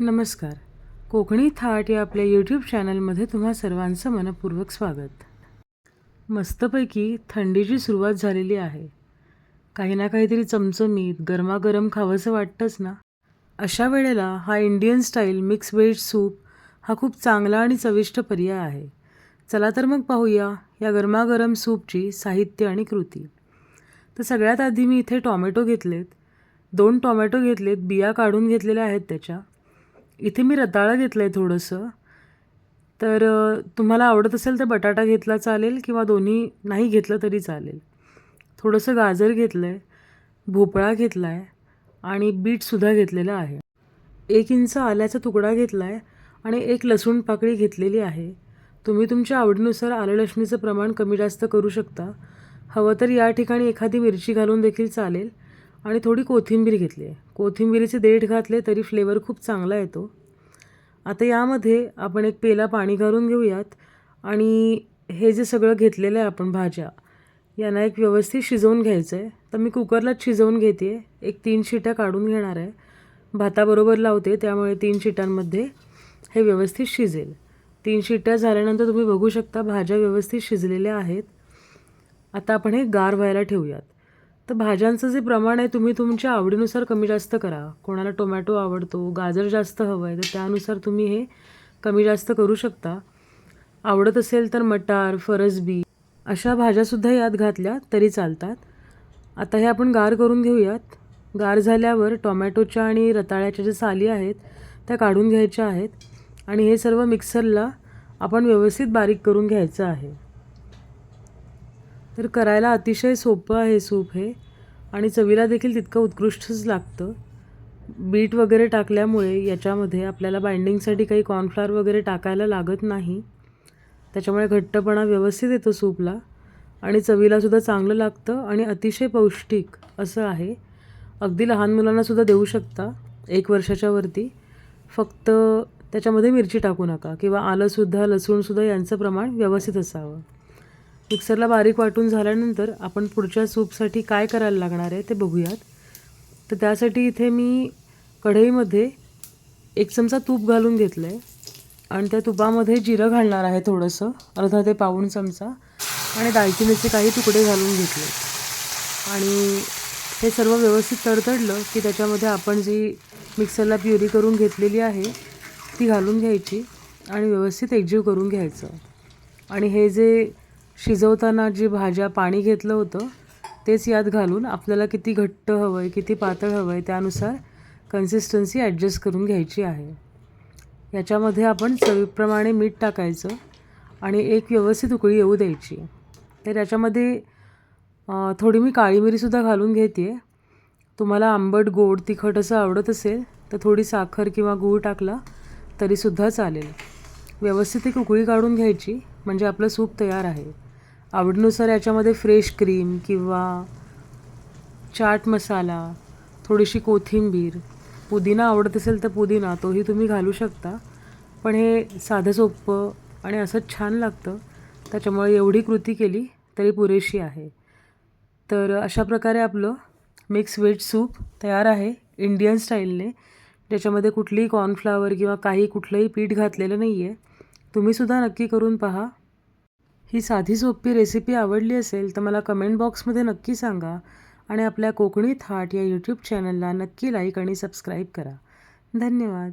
नमस्कार. कोकणी थाट या आपल्या यूट्यूब चॅनलमध्ये तुम्हा सर्वांचं मनपूर्वक स्वागत. मस्तपैकी थंडीची सुरुवात झालेली आहे. काही ना काहीतरी चमचमीत गरमागरम खावंसं वाटतंच ना? अशा वेळेला हा Indian style mix veg soup हा खूप चांगला आणि चविष्ट पर्याय आहे. चला तर मग पाहूया या गरमागरम सूपची साहित्य आणि कृती. तर सगळ्यात आधी मी इथे टॉमॅटो घेतलेत. दोन टॉमॅटो घेतलेत बिया काढून घेतलेल्या आहेत त्याच्या. इथे मी रताळं घेतलं आहे थोडंसं. तर तुम्हाला आवडत असेल तर बटाटा घेतला चालेल किंवा दोन्ही नाही घेतलं तरी चालेल. थोडंसं गाजर घेतलं आहे भोपळा घेतला आहे आणि बीटसुद्धा घेतलेलं आहे. एक इंच आल्याचा तुकडा घेतला आहे आणि एक लसूण पाकळी घेतलेली आहे. तुम्ही तुमच्या आवडीनुसार आलं लसणीचं प्रमाण कमी जास्त करू शकता. हवं तर या ठिकाणी एखादी मिरची घालून देखील चालेल. आणि थोडी कोथिंबीर घेतली आहे. कोथिंबीरीचे देठ घातले तरी फ्लेवर खूप चांगला येतो. आता यामध्ये आपण एक पेला पाणी घालून घेऊयात. आणि हे जे सगळं घेतलेलं आहे आपण भाज्या यांना एक व्यवस्थित शिजवून घ्यायचं आहे तर मी कुकरलाच शिजवून घेते. एक तीन शिट्या काढून घेणार आहे. भाताबरोबर लावते त्यामुळे तीन शिटांमध्ये हे व्यवस्थित शिजेल. तीन शिट्ट्या झाल्यानंतर तुम्ही बघू शकता भाज्या व्यवस्थित शिजलेल्या आहेत. आता आपण हे गार व्हायला ठेवूयात. तर भाज्यांचं जे प्रमाण आहे तुम्ही तुमच्या आवडीनुसार कमी जास्त करा. कोणाला टोमॅटो आवडतो गाजर जास्त हवं आहे तर त्यानुसार तुम्ही हे कमी जास्त करू शकता. आवडत असेल तर मटार फरसबी अशा भाज्यासुद्धा यात घातल्या तरी चालतात. आता हे आपण गार करून घेऊयात. गार झाल्यावर टोमॅटोच्या आणि रताळ्याच्या ज्या साली आहेत त्या काढून घ्यायच्या आहेत. आणि हे सर्व मिक्सरला आपण व्यवस्थित बारीक करून घ्यायचं आहे. तर करायला अतिशय सोपं आहे सूप हे. आणि चवीला देखील तितकं उत्कृष्टच लागतं. बीट वगैरे टाकल्यामुळे याच्यामध्ये आपल्याला बाइंडिंगसाठी काही कॉर्नफ्लॉवर वगैरे टाकायला लागत नाही. त्याच्यामुळे घट्टपणा व्यवस्थित येतो सूपला. आणि चवीलासुद्धा चांगलं लागतं आणि अतिशय पौष्टिक असं आहे. अगदी लहान मुलांनासुद्धा देऊ शकता एक वर्षाच्या वरती. फक्त त्याच्यामध्ये मिरची टाकू नका किंवा आलंसुद्धा लसूणसुद्धा यांचं प्रमाण व्यवस्थित असावं. मिक्सरला बारीक वाटून झाल्यानंतर आपण पुढच्या सूपसाठी काय करायला लागणार आहे ते बघूयात. तर त्यासाठी इथे मी कढईमध्ये एक चमचा तूप घालून घेतलं आहे आणि त्या तुपामध्ये जिरं घालणार आहे थोडंसं अर्धा ते पाऊण चमचा. आणि दालचिनीचे काही तुकडे घालून घेतले. आणि हे सर्व व्यवस्थित तडतडलं की त्याच्यामध्ये आपण जी मिक्सरला प्युरी करून घेतलेली आहे ती घालून घ्यायची. आणि व्यवस्थित एकजीव करून घ्यायचं. आणि हे जे शिजवताना जी भाज्या पाणी घेतलं होतं तेच यात घालून आपल्याला किती घट्ट हवं आहे किती पातळ हवं आहे त्यानुसार कन्सिस्टन्सी ॲडजस्ट करून घ्यायची आहे. याच्यामध्ये आपण चवीप्रमाणे मीठ टाकायचं आणि एक व्यवस्थित उकळी येऊ द्यायची. तर याच्यामध्ये थोडी मी काळी मिरीसुद्धा घालून घेते आहे तुम्हाला आंबट गोड तिखट असं आवडत असेल तर थोडी साखर किंवा गूळ टाकला तरीसुद्धा चालेल. व्यवस्थित एक उकळी काढून घ्यायची म्हणजे आपलं सूप तयार आहे. आवडीनुसार याच्यामध्ये फ्रेश क्रीम किंवा चाट मसाला थोडीशी कोथिंबीर. पुदिना आवडत असेल तर पुदिना तोही तुम्ही घालू शकता. पण हे साधं सोपं आणि असंच छान लागतं. त्याच्यामुळे एवढी कृती केली तरी पुरेशी आहे. तर अशा प्रकारे आपलं मिक्स व्हेज सूप तयार आहे इंडियन स्टाईलने ज्याच्यामध्ये कुठलीही कॉर्नफ्लावर किंवा काही कुठलंही पीठ घातलेलं नाही आहे तुम्हीसुद्धा नक्की करून पहा. ही साधी सोपी रेसिपी आवडली असेल तर मला कमेंट बॉक्समध्ये नक्की सांगा. आणि आपल्या कोकणी थाट या यूट्यूब चॅनलला नक्की लाईक आणि सबस्क्राईब करा. धन्यवाद.